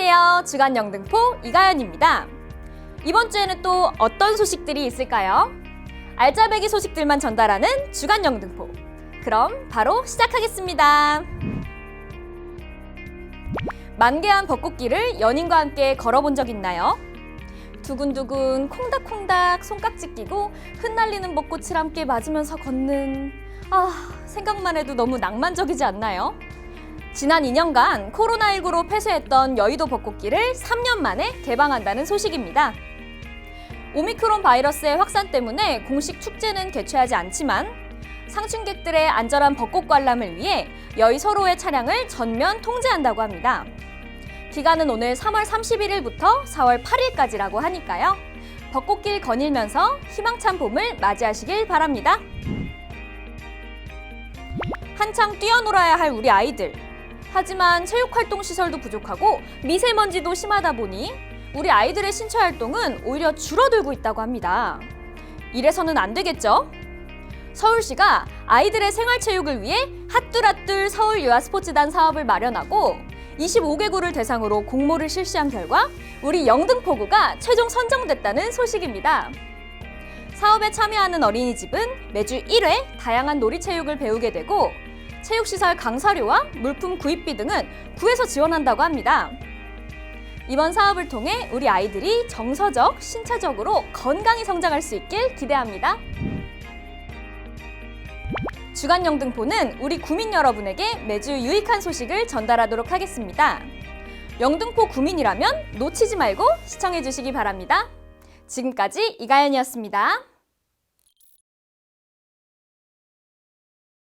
안녕하세요. 주간 영등포 이가연입니다. 이번 주에는 또 어떤 소식들이 있을까요? 알짜배기 소식들만 전달하는 주간 영등포. 그럼 바로 시작하겠습니다. 만개한 벚꽃길을 연인과 함께 걸어본 적 있나요? 두근두근 콩닥콩닥 손깍지 끼고 흩날리는 벚꽃을 함께 맞으면서 걷는 아 생각만 해도 너무 낭만적이지 않나요? 지난 2년간 코로나19로 폐쇄했던 여의도 벚꽃길을 3년 만에 개방한다는 소식입니다. 오미크론 바이러스의 확산 때문에 공식 축제는 개최하지 않지만 상춘객들의 안전한 벚꽃 관람을 위해 여의 서로의 차량을 전면 통제한다고 합니다. 기간은 오늘 3월 31일부터 4월 8일까지라고 하니까요. 벚꽃길 거닐면서 희망찬 봄을 맞이하시길 바랍니다. 한창 뛰어놀아야 할 우리 아이들. 하지만 체육활동 시설도 부족하고 미세먼지도 심하다 보니 우리 아이들의 신체 활동은 오히려 줄어들고 있다고 합니다. 이래서는 안 되겠죠? 서울시가 아이들의 생활체육을 위해 핫뚜라뚤 서울 유아스포츠단 사업을 마련하고 25개구를 대상으로 공모를 실시한 결과 우리 영등포구가 최종 선정됐다는 소식입니다. 사업에 참여하는 어린이집은 매주 1회 다양한 놀이체육을 배우게 되고 체육시설 강사료와 물품 구입비 등은 구에서 지원한다고 합니다. 이번 사업을 통해 우리 아이들이 정서적, 신체적으로 건강히 성장할 수 있길 기대합니다. 주간 영등포는 우리 구민 여러분에게 매주 유익한 소식을 전달하도록 하겠습니다. 영등포 구민이라면 놓치지 말고 시청해 주시기 바랍니다. 지금까지 이가연이었습니다.